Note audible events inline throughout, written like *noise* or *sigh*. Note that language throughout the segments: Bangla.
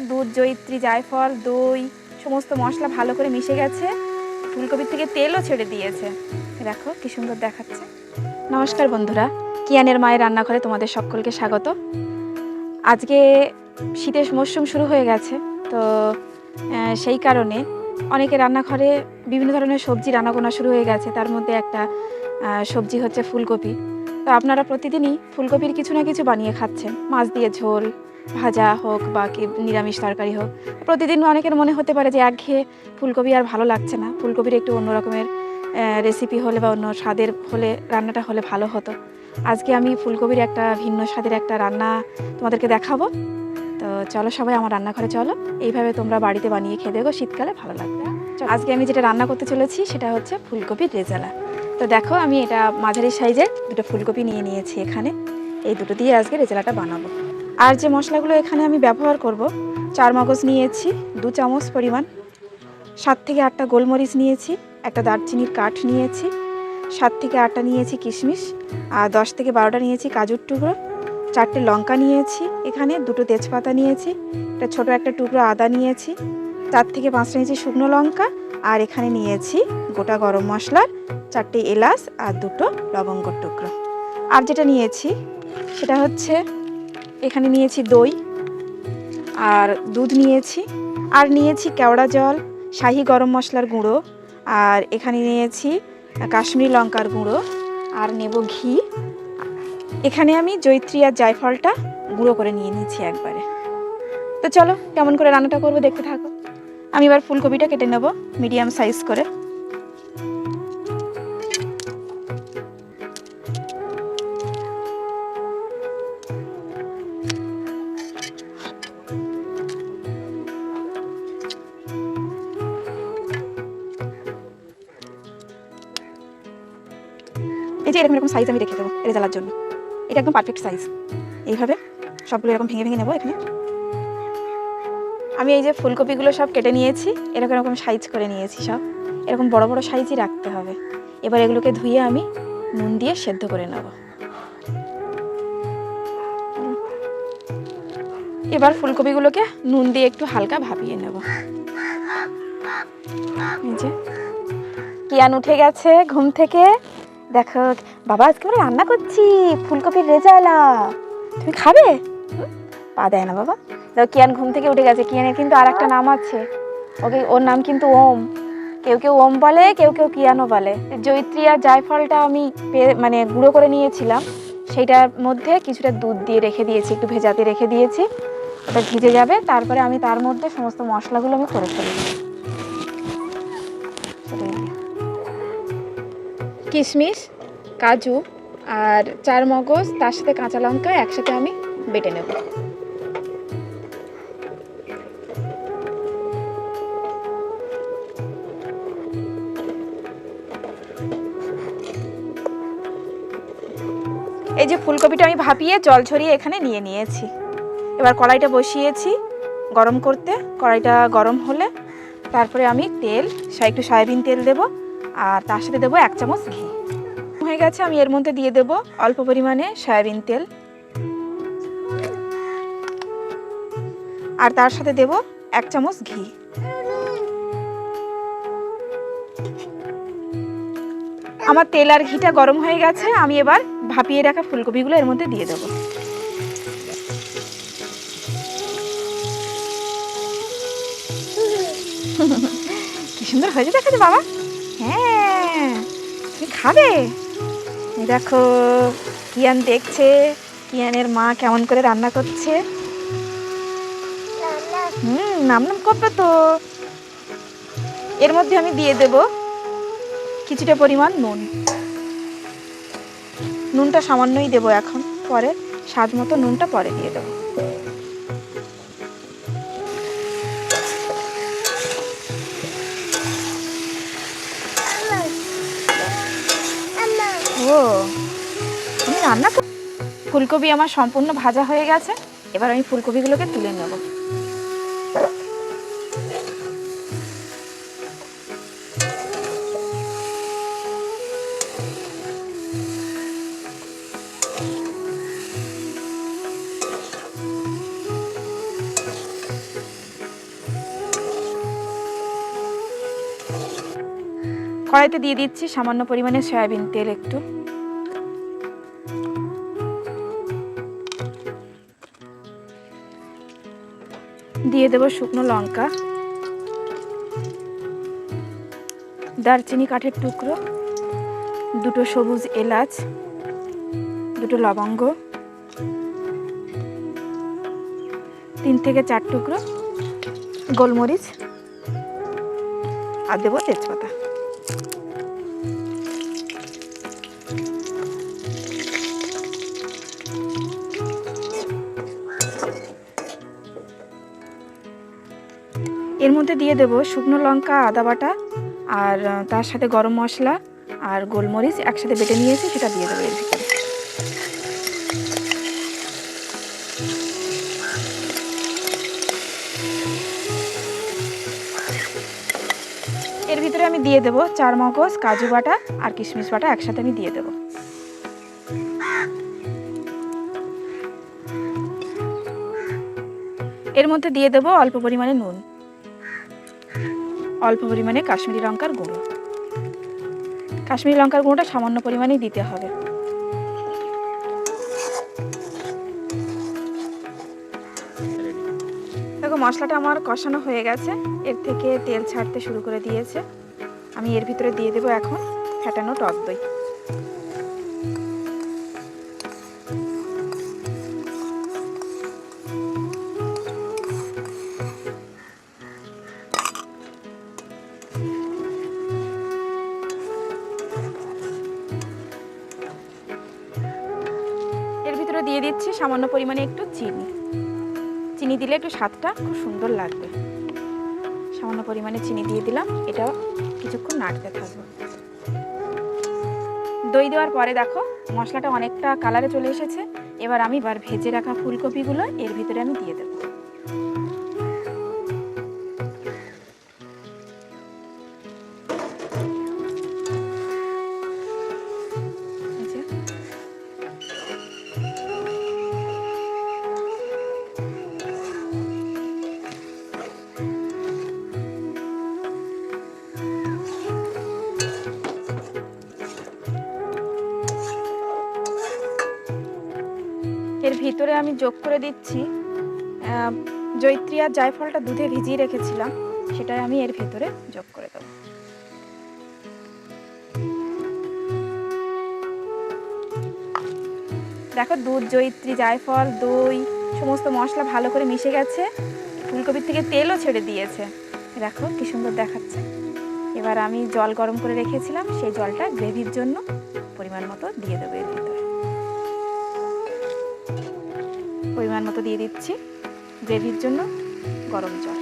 দুধ, জয়িত্রী, জায়ফল, দই, সমস্ত মশলা ভালো করে মিশে গেছে। ফুলকপির থেকে তেলও ছেড়ে দিয়েছে। দেখো কি সুন্দর দেখাচ্ছে। নমস্কার বন্ধুরা, কিয়ানের মায়ের রান্নাঘরে তোমাদের সকলকে স্বাগত। আজকে শীতের মরশুম শুরু হয়ে গেছে, তো সেই কারণে অনেকে রান্নাঘরে বিভিন্ন ধরনের সবজি রান্না রান্নাগোনা শুরু হয়ে গেছে। তার মধ্যে একটা সবজি হচ্ছে ফুলকপি। তো আপনারা প্রতিদিনই ফুলকপির কিছু না কিছু বানিয়ে খাচ্ছেন। মাছ দিয়ে ঝোল ভাজা হোক বা কি নিরামিষ তরকারি হোক, প্রতিদিন অনেকের মনে হতে পারে যে একঘেয়ে ফুলকপি আর ভালো লাগছে না। ফুলকপির একটু অন্য রকমের রেসিপি হলে বা অন্য স্বাদের হলে, রান্নাটা হলে ভালো হতো। আজকে আমি ফুলকপির একটা ভিন্ন স্বাদের একটা রান্না তোমাদেরকে দেখাবো। তো চলো সবাই আমার রান্নাঘরে চলো। এইভাবে তোমরা বাড়িতে বানিয়ে খেয়ে দেখো, শীতকালে ভালো লাগবে। আজকে আমি যেটা রান্না করতে চলেছি সেটা হচ্ছে ফুলকপির রেজালা। তো দেখো, আমি এটা মাঝারি সাইজের দুটো ফুলকপি নিয়ে নিয়েছি এখানে। এই দুটো দিয়ে আজকে রেজালাটা বানাবো। আর যে মশলাগুলো এখানে আমি ব্যবহার করব, চার মগজ নিয়েছি, দু চামচ পরিমাণ, সাত থেকে আটটা গোলমরিচ নিয়েছি, একটা দারচিনির কাঠ নিয়েছি, সাত থেকে আটটা নিয়েছি কিশমিশ, আর দশ থেকে বারোটা নিয়েছি কাজুর টুকরো, চারটে লঙ্কা নিয়েছি এখানে, দুটো তেজপাতা নিয়েছি, একটা ছোট একটা টুকরো আদা নিয়েছি, চার থেকে পাঁচটা নিয়েছি শুকনো লঙ্কা, আর এখানে নিয়েছি গোটা গরম মশলার চারটে এলাচ আর দুটো লবঙ্গর টুকরো। আর যেটা নিয়েছি, সেটা হচ্ছে এখানে নিয়েছি দই, আর দুধ নিয়েছি, আর নিয়েছি কেওড়া জল, শাহি গরম মশলার গুঁড়ো, আর এখানে নিয়েছি কাশ্মীরি লঙ্কার গুঁড়ো, আর নেব ঘি। এখানে আমি জৈত্রী আর জায়ফলটা গুঁড়ো করে নিয়ে নিয়েছি একবারে। তো চলো, কেমন করে রান্নাটা করব দেখতে থাকো। আমি এবার ফুলকপিটা কেটে নেব মিডিয়াম সাইজ করে। এই যে এরকম এরকম সাইজ আমি রেখে দেবো রেজালার জন্য। এটা একদম পারফেক্ট সাইজ এইভাবে সবগুলো এরকম ভেঙে ভেঙে নেব এখানে। আমি এই যে ফুলকপিগুলো সব কেটে নিয়েছি, এরকম এরকম সাইজ করে নিয়েছি সব। এরকম বড় বড় সাইজই রাখতে হবে। এবার এগুলোকে ধুয়ে আমি নুন দিয়ে সেদ্ধ করে নেব। এবার ফুলকপিগুলোকে নুন দিয়ে একটু হালকা ভাপিয়ে নেব। কিয়ান উঠে গেছে ঘুম থেকে। দেখো, বাবা, আজকে আমরা রান্না করছি। ফুলকপির রেজালা। তুমি খাবে? পা দেয় না, বাবা। দেখো, কিয়ান ঘুম থেকে উঠে গেছে। কিয়ানের কিন্তু আর একটা নাম আছে। ওকে, ওর নাম কিন্তু ওম। কেউ কেউ ওম বলে, কেউ কেউ কিয়ানও বলে। জৈত্রী আর জায়ফলটা আমি মানে গুঁড়ো করে নিয়েছিলাম। সেইটার মধ্যে কিছুটা দুধ দিয়ে রেখে দিয়েছি, একটু ভেজাতে রেখে দিয়েছি। ওটা ভিজে যাবে। তারপরে আমি তার মধ্যে সমস্ত মশলাগুলো আমি করে ফেলব কিশমিশ, কাজু আর চার মগজ, তার সাথে কাঁচা লঙ্কা একসাথে আমি বেটে নেব। এই যে ফুলকপিটা আমি ভাপিয়ে জল ঝরিয়ে এখানে নিয়ে নিয়েছি। এবার কড়াইটা বসিয়েছি গরম করতে। কড়াইটা গরম হলে তারপরে আমি তেল একটু সয়াবিন তেল দেব। আর তার সাথে দেবো এক চামচ ঘি। হয়ে গেছে, আমি এর মধ্যে দিয়ে দেব অল্প পরিমাণে সয়াবিন তেল। আর তার সাথে দেব এক চামচ ঘি। আমার তেল আর ঘিটা গরম হয়ে গেছে, আমি এবার ভাপিয়ে রাখা ফুলকপিগুলো এর মধ্যে দিয়ে দেবো। *laughs* কি সুন্দর হয়েছে দেখাচ্ছে বাবা। খাবে? দেখো, কিয়ান দেখছে, কিয়ানের মা কেমন করে রান্না করছে। হুম নাম নাম করবে তো। এর মধ্যে আমি দিয়ে দেব কিছুটা পরিমাণ নুন। নুনটা সামান্যই দেবো এখন, পরে স্বাদ মতো নুনটা পরে দিয়ে দেবো। রান্না ফুলকপি আমার সম্পূর্ণ ভাজা হয়ে গেছে। এবার আমি ফুলকপিগুলোকে তুলে নেব। কড়াইতে দিয়ে দিচ্ছি সামান্য পরিমাণে সয়াবিন তেল একটু। দিয়ে দেবো শুকনো লঙ্কা, দারচিনি কাঠের টুকরো, দুটো সবুজ এলাচ, দুটো লবঙ্গ, তিন থেকে চার টুকরো গোলমরিচ আর দেবো তেজপাতা। এর মধ্যে দিয়ে দেব শুকনো লঙ্কা, আদা বাটা আর তার সাথে গরম মশলা আর গোলমরিচ একসাথে বেটে নিয়েছি, সেটা দিয়ে দেবো এর ভিতরে। এর ভিতরে আমি দিয়ে দেবো চার মগজ কাজু বাটা আর কিশমিশ বাটা একসাথে আমি দিয়ে দেবো। এর মধ্যে দিয়ে দেবো অল্প পরিমাণে নুন। অল্প পরিমাণে কাশ্মীরি লঙ্কার গুঁড়ো। কাশ্মীরি লঙ্কার গুঁড়োটা সামান্য পরিমাণেই দিতে হবে। দেখো, মশলাটা আমার কষানো হয়ে গেছে। এর থেকে তেল ছাড়তে শুরু করে দিয়েছে। আমি এর ভিতরে দিয়ে দেবো এখন ফ্যাটানো টক দই। দিয়ে দিচ্ছি, সামান্য পরিমাণে একটু চিনি। চিনি দিলে একটু স্বাদটা খুব সুন্দর লাগবে। সামান্য পরিমাণে চিনি দিয়ে দিলাম, এটাও কিছুক্ষণ নাড়তে থাকব। দই দেওয়ার পরে দেখো, মশলাটা অনেকটা কালারে চলে এসেছে। এবার আমি এবার ভেজে রাখা ফুলকপিগুলো এর ভিতরে আমি দিয়ে দেবো। এর ভিতরে আমি যোগ করে দিচ্ছি জৈত্রী আর জায়ফলটা দুধে ভিজিয়ে রেখেছিলাম, সেটাই আমি এর ভিতরে যোগ করে দেবো। দেখো দুধ জৈত্রী জায়ফল, দই, সমস্ত মশলা ভালো করে মিশে গেছে, ফুলকপির থেকে তেলও ছেড়ে দিয়েছে। দেখো কি সুন্দর দেখাচ্ছে। এবার আমি জল গরম করে রেখেছিলাম, সেই জলটা গ্রেভির জন্য পরিমাণ মতো দিয়ে দেবো এর ভিতরে। পরিমাণ মতো দিয়ে দিচ্ছি গ্রেভির জন্য গরম জল।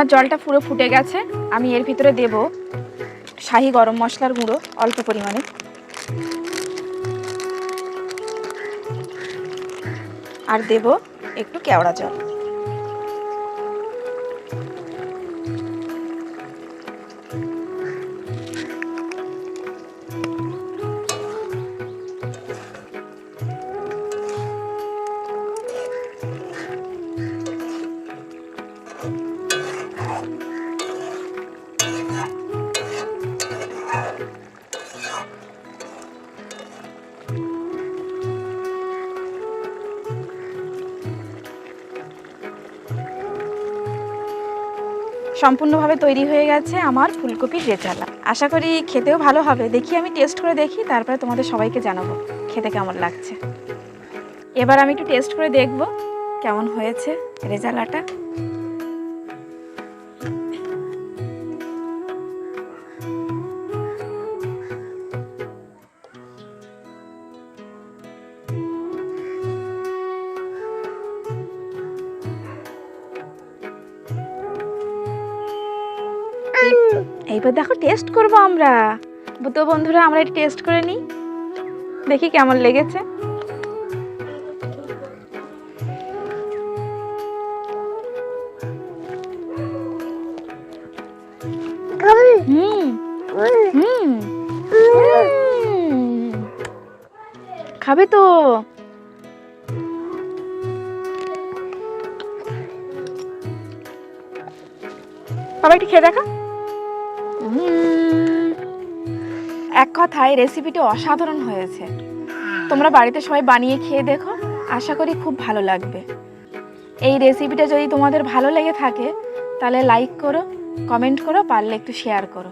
আমার জলটা পুরো ফুটে গেছে, আমি এর ভিতরে দেব শাহি গরম মশলার গুঁড়ো অল্প পরিমাণে। আর দেব একটু কেওড়া জল। সম্পূর্ণভাবে তৈরি হয়ে গেছে আমার ফুলকপির রেচালা আশা করি খেতেও ভালো হবে। দেখি আমি টেস্ট করে দেখি, তারপরে তোমাদের সবাইকে জানাব খেতে কেমন লাগছে। এবার আমি একটু টেস্ট করে দেখব কেমন হয়েছে রেজালাটা এইবার দেখো টেস্ট করব আমরা। তো বন্ধুরা, আমরা এটা টেস্ট করে নিই। দেখি কেমন লেগেছে। খাবে তো। বাবা, একটু খেয়ে দেখা। এক কথায় রেসিপিটি অসাধারণ হয়েছে। তোমরা বাড়িতে সবাই বানিয়ে খেয়ে দেখো, আশা করি খুব ভালো লাগবে। এই রেসিপিটা যদি তোমাদের ভালো লেগে থাকে, তাহলে লাইক করো কমেন্ট করো, পারলে একটু শেয়ার করো।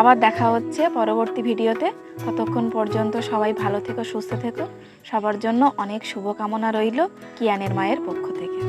আবার দেখা হচ্ছে পরবর্তী ভিডিওতে। ততক্ষণ পর্যন্ত সবাই ভালো থেকো, সুস্থ থেকো। সবার জন্য অনেক শুভকামনা রইল কিয়ানের মায়ের পক্ষ থেকে।